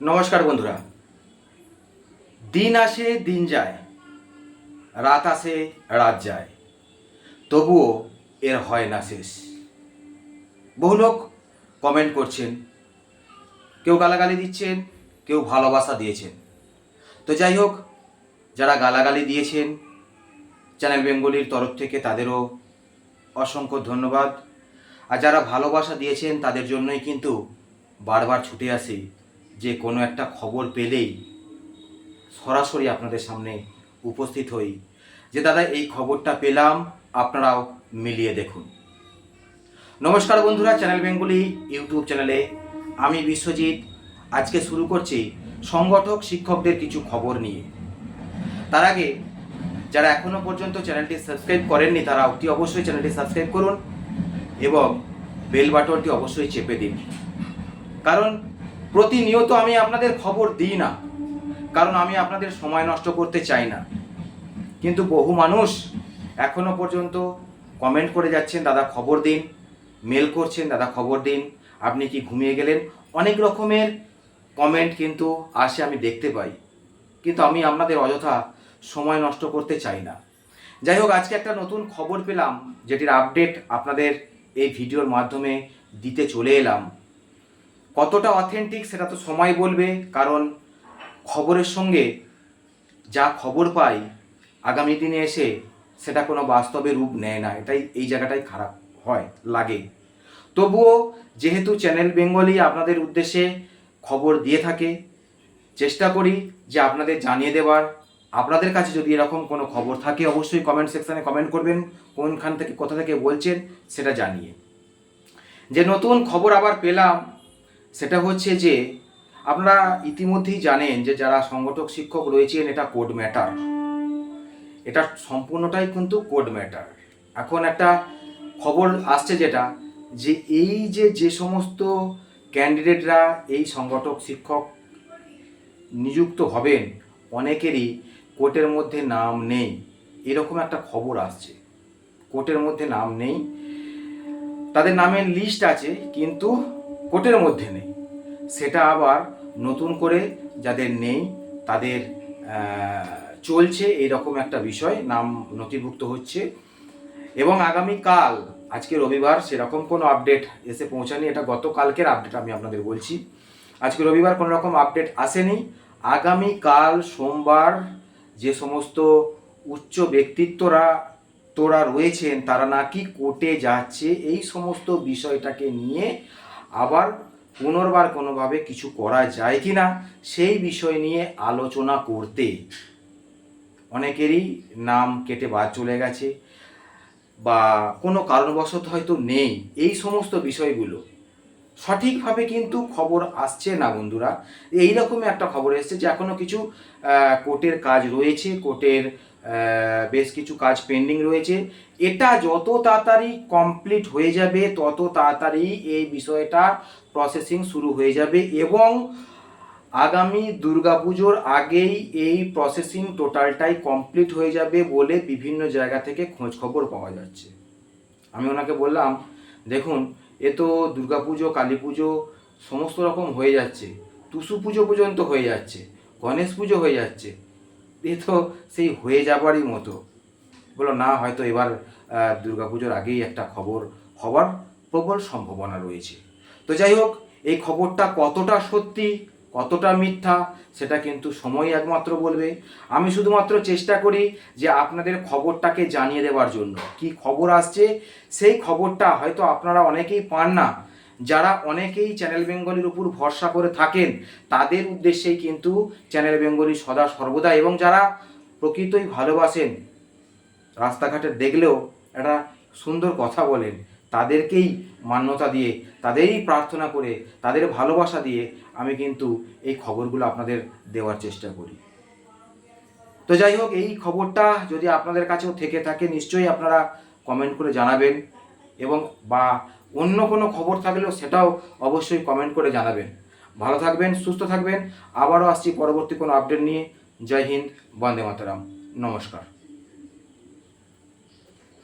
নমস্কার বন্ধুরা। দিন আসে, দিন যায়, রাত আসে, রাত যায়। তবুও এর হয় না শেষ। বহু লোক কমেন্ট করছেন, কেউ গালাগালি দিচ্ছেন, কেউ ভালোবাসা দিয়েছেন। তো যাই হোক, যারা গালাগালি দিয়েছেন চ্যানেল বেঙ্গলির তরফ থেকে তাদেরও অসংখ্য ধন্যবাদ। আর যারা ভালোবাসা দিয়েছেন, তাদের জন্যই কিন্তু বারবার ছুটে আসি যে কোনো একটা খবর পেলেই সরাসরি আপনাদের সামনে উপস্থিত হই। যে দাদা, এই খবরটা পেলাম, আপনারাও মিলিয়ে দেখুন। নমস্কার বন্ধুরা, চ্যানেল বেঙ্গলি ইউটিউব চ্যানেলে। আমি বিশ্বজিৎ। আজকে শুরু করছি সংগঠক শিক্ষকদের কিছু খবর নিয়ে। তার আগে, যারা এখনও পর্যন্ত চ্যানেলটি সাবস্ক্রাইব করেননি, তারা অতি অবশ্যই চ্যানেলটি সাবস্ক্রাইব করুন এবং বেল বাটনটি অবশ্যই চেপে দিন। কারণ প্রতিনিয়ত আমি আপনাদের খবর দিই না, কারণ আমি আপনাদের সময় নষ্ট করতে চাই না। কিন্তু বহু মানুষ এখনও পর্যন্ত কমেন্ট করে যাচ্ছেন, দাদা খবর দিন। মেল করছেন, দাদা খবর দিন। আপনি কি ঘুমিয়ে গেলেন? অনেক রকমের কমেন্ট কিন্তু আসে, আমি দেখতে পাই। কিন্তু আমি আপনাদের অযথা সময় নষ্ট করতে চাই না। যাই হোক, আজকে একটা নতুন খবর পেলাম, যেটির আপডেট আপনাদের এই ভিডিওর মাধ্যমে দিতে চলে এলাম। কতটা অথেন্টিক সেটা তো সময় বলবে, কারণ খবরের সঙ্গে যা খবর পাই, আগামী দিনে এসে সেটা কোনো বাস্তবে রূপ নেয় না, এটাই এই জায়গাটাই খারাপ হয়, লাগে। তবুও যেহেতু চ্যানেল বেঙ্গলি আপনাদের উদ্দেশ্যে খবর দিয়ে থাকে, চেষ্টা করি যে আপনাদের জানিয়ে দেওয়ার। আপনাদের কাছে যদি এরকম কোনো খবর থাকে, অবশ্যই কমেন্ট সেকশানে কমেন্ট করবেন, কোনখান থেকে, কোথা থেকে বলছেন, সেটা জানিয়ে। যে নতুন খবর আবার পেলাম সেটা হচ্ছে যে, আপনারা ইতিমধ্যেই জানেন যে যারা সংগঠক শিক্ষক রয়েছেন, এটা কোড ম্যাটার এটা সম্পূর্ণটাই কিন্তু কোড ম্যাটার এখন একটা খবর আসছে যেটা, যে এই যে যে সমস্ত ক্যান্ডিডেটরা এই সংগঠক শিক্ষক নিযুক্ত হবেন, অনেকেরই কোর্টের মধ্যে নাম নেই। এরকম একটা খবর আসছে। কোর্টের মধ্যে নাম নেই। তাদের নামের লিস্ট আছে, কিন্তু কোর্টের মধ্যে নেই। সেটা আবার নতুন করে যাদের নেই, তাদের চলছে এরকম একটা বিষয়, নাম নথিভুক্ত হচ্ছে। এবং আগামীকাল, আজকে রবিবার, সেরকম কোনো আপডেট এসে পৌঁছানি, এটা গতকালকের আপডেট আমি আপনাদের বলছি। আজকে রবিবার কোনো রকম আপডেট আসেনি। আগামীকাল সোমবার যে সমস্ত উচ্চ ব্যক্তিত্বরা, তোরা রয়েছেন, তারা নাকি কোর্টে যাচ্ছে, এই সমস্ত বিষয়টাকে নিয়ে আবার পুনর্বার কোনোভাবে কিছু করা যায় কি না সেই বিষয় নিয়ে আলোচনা করতে অনেকেরই নাম কেটে বাদ চলে গেছে বা কোনো কারণবশত হয়তো নেই। এই সমস্ত বিষয়গুলো সঠিকভাবে কিন্তু খবর আসছে না বন্ধুরা। এই রকমই একটা খবর এসছে যে এখনও কিছু কোর্টের কাজ রয়েছে, কোর্টের বেশ কিছু কাজ পেন্ডিং রয়েছে। এটা যত তাড়াতাড়ি কমপ্লিট হয়ে যাবে, তত তাড়াতাড়ি এই বিষয়টা প্রসেসিং শুরু হয়ে যাবে এবং আগামী দুর্গাপুজোর আগেই এই প্রসেসিং টোটালটাই কমপ্লিট হয়ে যাবে বলে বিভিন্ন জায়গা থেকে খোঁজ খবর পাওয়া যাচ্ছে। আমি ওনাকে বললাম, দেখুন, এ তো দুর্গাপুজো কালী পুজো সমস্ত রকম হয়ে যাচ্ছে। টুসু পুজো পর্যন্ত হয়ে যাচ্ছে। গণেশ পুজো হয়ে যাচ্ছে। এ তো সেই হয়ে যাবারই মতো। বলো, না, হয়তো এবার দুর্গাপুজোর আগেই একটা খবর হওয়ার প্রবল সম্ভাবনা রয়েছে। তো যাই হোক, এই খবরটা কতটা সত্যি, কতটা মিথ্যা, সেটা কিন্তু সময় একমাত্র বলবে। আমি শুধুমাত্র চেষ্টা করি যে আপনাদের খবরটাকে জানিয়ে দেওয়ার জন্য। কি খবর আসছে? সেই খবরটা হয়তো আপনারা অনেকেই পান না। যারা অনেকেই চ্যানেল বেঙ্গলির উপর ভরসা করে থাকেন, তাদের উদ্দেশ্যেই কিন্তু চ্যানেল বেঙ্গলি সদা সর্বদা এবং যারা প্রকৃতই ভালোবাসেন, রাস্তাঘাটে দেখলেও একটা সুন্দর কথা বলেন, তাদেরকেই মান্যতা দিয়ে, তাদেরই প্রার্থনা করে, তাদের ভালোবাসা দিয়ে আমি কিন্তু এই খবরগুলো আপনাদের দেওয়ার চেষ্টা করি। তো যাই হোক, এই খবরটা যদি আপনাদের কাছেও থেকে থাকে, নিশ্চয়ই আপনারা কমেন্ট করে জানাবেন এবং বা অন্য কোনো খবর থাকলেও সেটাও অবশ্যই কমেন্ট করে জানাবেন। ভালো থাকবেন, সুস্থ থাকবেন। আবারও আসছি পরবর্তী কোনো আপডেট নিয়ে। জয় হিন্দ, বন্দে মাতারাম। নমস্কার।